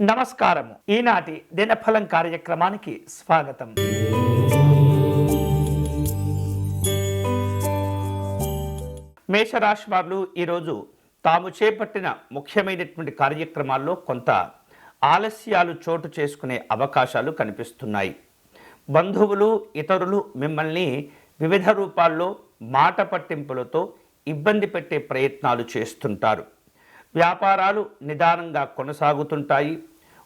నమస్కారము. ఈనాటి దినఫలం కార్యక్రమానికి స్వాగతం. మేషరాశి వారు ఈరోజు తాము చేపట్టిన ముఖ్యమైనటువంటి కార్యక్రమాల్లో కొంత ఆలస్యాలు చోటు చేసుకునే అవకాశాలు కనిపిస్తున్నాయి. బంధువులు ఇతరులు మిమ్మల్ని వివిధ రూపాల్లో మాట పట్టింపులతో ఇబ్బంది పెట్టే ప్రయత్నాలు చేస్తుంటారు. వ్యాపారాలు నిదానంగా కొనసాగుతుంటాయి.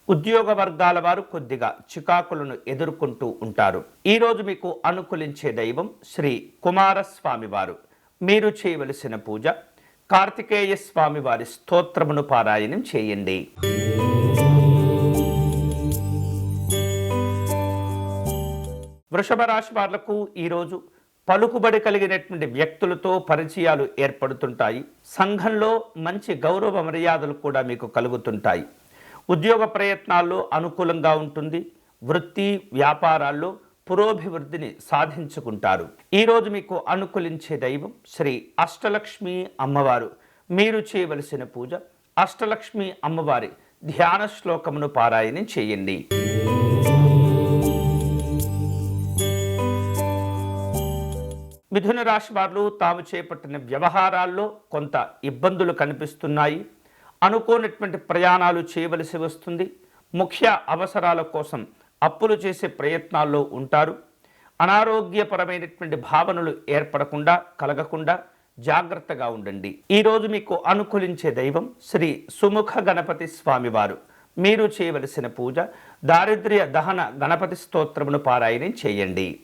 ఉద్యోగ వర్గాల వారు కొద్దిగా చికాకులను ఎదుర్కొంటూ ఉంటారు. ఈరోజు మీకు అనుకూలించే దైవం శ్రీ కుమారస్వామి వారు. మీరు చేయవలసిన పూజ కార్తికేయ స్వామి వారి స్తోత్రమును పారాయణం చేయండి. వృషభ రాశి వాళ్ళకు ఈరోజు పలుకుబడి కలిగినటువంటి వ్యక్తులతో పరిచయాలు ఏర్పడుతుంటాయి. సంఘంలో మంచి గౌరవ మర్యాదలు కూడా మీకు కలుగుతుంటాయి. ఉద్యోగ ప్రయత్నాల్లో అనుకూలంగా ఉంటుంది. వృత్తి వ్యాపారాల్లో పురోభివృద్ధిని సాధించుకుంటారు. ఈరోజు మీకు అనుకూలించే దైవం శ్రీ అష్టలక్ష్మి అమ్మవారు. మీరు చేయవలసిన పూజ అష్టలక్ష్మి అమ్మవారి ధ్యాన శ్లోకమును పారాయణం చేయండి. మిథున రాశి వారు తాము చేపట్టిన వ్యవహారాల్లో కొంత ఇబ్బందులు కనిపిస్తున్నాయి. అనుకోనటువంటి ప్రయాణాలు చేయవలసి వస్తుంది. ముఖ్య అవసరాల కోసం అప్పులు చేసే ప్రయత్నాల్లో ఉంటారు. అనారోగ్యపరమైనటువంటి భావనలు ఏర్పడకుండా కలగకుండా జాగ్రత్తగా ఉండండి. ఈరోజు మీకు అనుకూలించే దైవం శ్రీ సుముఖ గణపతి స్వామివారు. మీరు చేయవలసిన పూజ దారిద్ర్య దహన గణపతి స్తోత్రమును పారాయణం చేయండి.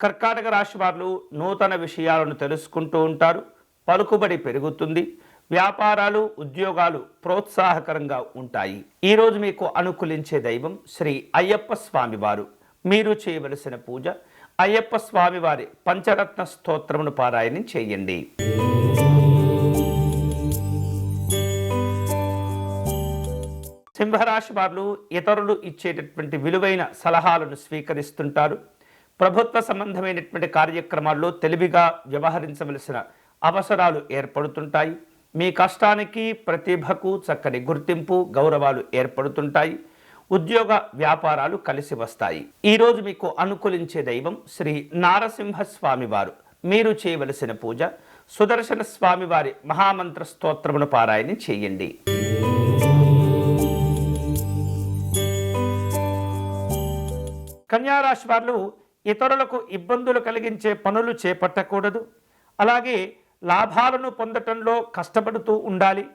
కర్కాటక రాశి వారు నూతన విషయాలను తెలుసుకుంటూ ఉంటారు. పలుకుబడి పెరుగుతుంది. వ్యాపారాలు ఉద్యోగాలు ప్రోత్సాహకరంగా ఉంటాయి. ఈరోజు మీకు అనుకూలించే దైవం శ్రీ అయ్యప్ప స్వామివారు మీరు చేయవలసిన పూజ అయ్యప్ప స్వామివారి పంచరత్న స్తోత్రమును పారాయణం చేయండి. సింహరాశి వారు ఇతరులు ఇచ్చేటటువంటి విలువైన సలహాలను స్వీకరిస్తుంటారు. ప్రభుత్వ సంబంధమైనటువంటి కార్యక్రమాల్లో తెలివిగా వ్యవహరించవలసిన అవసరాలు ఏర్పడుతుంటాయి. మీ కష్టానికి ప్రతిభకు చక్కని గుర్తింపు గౌరవాలు ఏర్పడుతుంటాయి. ఉద్యోగ వ్యాపారాలు కలిసి వస్తాయి. ఈరోజు మీకు అనుకూలించే దైవం శ్రీ నారసింహ స్వామివారు మీరు చేయవలసిన పూజ సుదర్శన స్వామివారి మహామంత్ర స్తోత్రమును పారాయణ చేయండి. కన్యారాశి వారు ఇతరులకు ఇబ్బందులు కలిగించే పనులు చేపట్టకూడదు. అలాగే లాభాలను పొందటంలో కష్టపడుతూ ఉండాలి.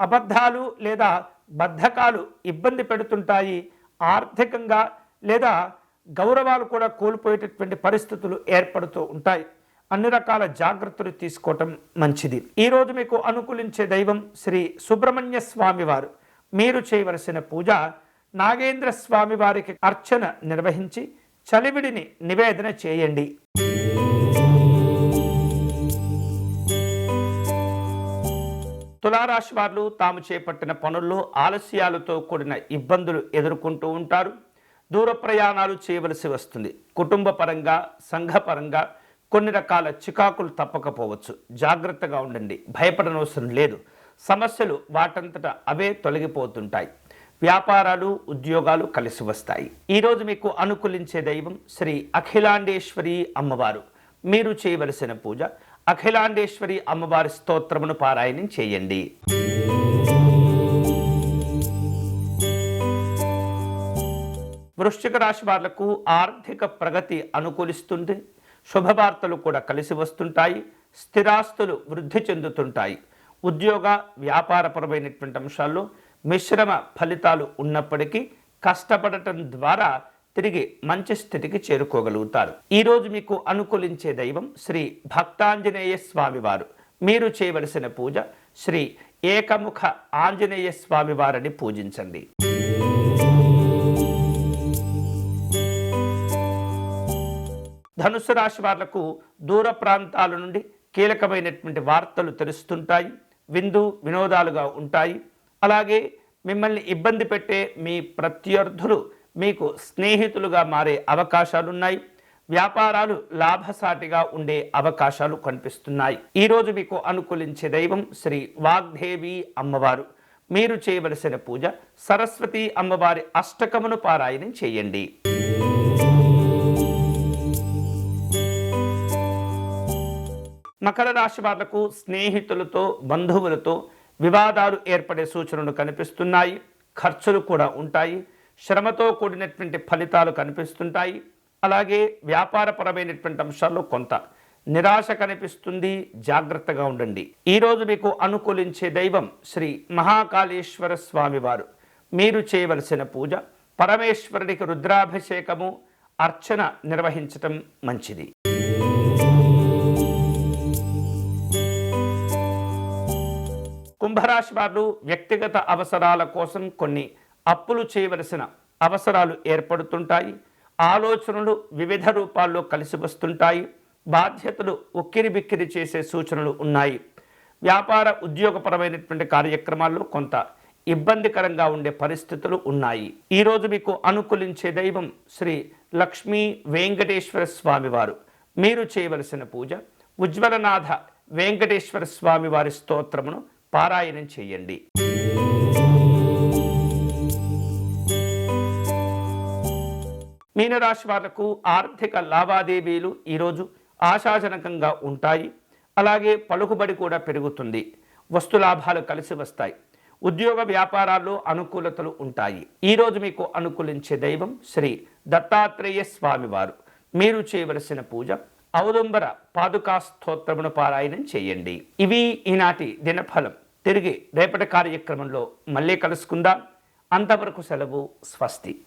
అబద్ధాలు లేదా బద్ధకాలు ఇబ్బంది పెడుతుంటాయి. ఆర్థికంగా లేదా గౌరవాలు కూడా కోల్పోయేటటువంటి పరిస్థితులు ఏర్పడుతూ ఉంటాయి. అన్ని రకాల జాగ్రత్తలు తీసుకోవటం మంచిది. ఈరోజు మీకు అనుకూలించే దైవం శ్రీ సుబ్రహ్మణ్య స్వామివారు మీరు చేయవలసిన పూజ నాగేంద్ర స్వామివారికి అర్చన నిర్వహించి చలివిడిని నివేదన చేయండి. తులారాశి వారు తాము చేపట్టిన పనుల్లో ఆలస్యాలతో కూడిన ఇబ్బందులు ఎదుర్కొంటూ ఉంటారు. దూర ప్రయాణాలు చేయవలసి వస్తుంది. కుటుంబ పరంగా సంఘపరంగా కొన్ని రకాల చికాకులు తప్పకపోవచ్చు. జాగ్రత్తగా ఉండండి. భయపడనవసరం లేదు. సమస్యలు వాటంతట అవే తొలగిపోతుంటాయి. వ్యాపారాలు ఉద్యోగాలు కలిసి వస్తాయి. ఈరోజు మీకు అనుకూలించే దైవం శ్రీ అఖిలాండేశ్వరి అమ్మవారు. మీరు చేయవలసిన పూజ అఖిలాండేశ్వరి అమ్మవారి స్తోత్రమును పారాయణం చేయండి. వృశ్చిక రాశి వాళ్ళకు ఆర్థిక ప్రగతి అనుకూలిస్తుంది. శుభవార్తలు కూడా కలిసి వస్తుంటాయి. స్థిరాస్తులు వృద్ధి చెందుతుంటాయి. ఉద్యోగ వ్యాపారపరమైనటువంటి అంశాల్లో మిశ్రమ ఫలితాలు ఉన్నప్పటికీ కష్టపడటం ద్వారా తిరిగి మంచి స్థితికి చేరుకోగలుగుతారు. ఈరోజు మీకు అనుకూలించే దైవం శ్రీ భక్తాంజనేయ స్వామివారు మీరు చేయవలసిన పూజ శ్రీ ఏకముఖ ఆంజనేయ స్వామివారిని పూజించండి. ధనుసు రాశి వాళ్ళకు దూర ప్రాంతాల నుండి కీలకమైనటువంటి వార్తలు తెలుస్తుంటాయి. విందు వినోదాలుగా ఉంటాయి. అలాగే మిమ్మల్ని ఇబ్బంది పెట్టే మీ ప్రత్యర్థులు మీకు స్నేహితులుగా మారే అవకాశాలున్నాయి. వ్యాపారాలు లాభసాటిగా ఉండే అవకాశాలు కనిపిస్తున్నాయి. ఈరోజు మీకు అనుకూలించే దైవం శ్రీ వాగ్దేవి అమ్మవారు. మీరు చేయవలసిన పూజ సరస్వతి అమ్మవారి అష్టకమును పారాయణం చేయండి. మకర రాశి వాళ్ళకు స్నేహితులతో బంధువులతో వివాదాలు ఏర్పడే సూచనలు కనిపిస్తున్నాయి ఖర్చులు కూడా ఉంటాయి శ్రమతో కూడినటువంటి ఫలితాలు కనిపిస్తుంటాయి. అలాగే వ్యాపారపరమైనటువంటి అంశాల్లో కొంత నిరాశ కనిపిస్తుంది. జాగ్రత్తగా ఉండండి. ఈరోజు మీకు అనుకూలించే దైవం శ్రీ మహాకాళేశ్వర స్వామివారు. మీరు చేయవలసిన పూజ పరమేశ్వరుడికి రుద్రాభిషేకము అర్చన నిర్వహించటం మంచిది. కుంభరాశి వారు వ్యక్తిగత అవసరాల కోసం కొన్ని అప్పులు చేయవలసిన అవసరాలు ఏర్పడుతుంటాయి. ఆలోచనలు వివిధ రూపాల్లో కలిసి వస్తుంటాయి. బాధ్యతలు ఉక్కిరి బిక్కిరి చేసే సూచనలు ఉన్నాయి. వ్యాపార ఉద్యోగపరమైనటువంటి కార్యక్రమాల్లో కొంత ఇబ్బందికరంగా ఉండే పరిస్థితులు ఉన్నాయి. ఈరోజు మీకు అనుకూలించే దైవం శ్రీ లక్ష్మీ వెంకటేశ్వర స్వామివారు మీరు చేయవలసిన పూజ ఉజ్వలనాథ వెంకటేశ్వర స్వామివారి స్తోత్రమును పారాయణం చేయండి. మీనరాశి వాళ్ళకు ఆర్థిక లావాదేవీలు ఈరోజు ఆశాజనకంగా ఉంటాయి. అలాగే పలుకుబడి కూడా పెరుగుతుంది. వస్తు లాభాలు కలిసి వస్తాయి. ఉద్యోగ వ్యాపారాల్లో అనుకూలతలు ఉంటాయి. ఈరోజు మీకు అనుకూలించే దైవం శ్రీ దత్తాత్రేయ స్వామివారు. మీరు చేయవలసిన పూజ ఔదుంబర పాదుకా స్తోత్రమును పారాయణం చేయండి. ఇవి ఈనాటి దినఫలం. తిరిగి రేపటి కార్యక్రమంలో మళ్ళీ కలుసుకుందాం. అంతవరకు సెలవు స్వస్తి.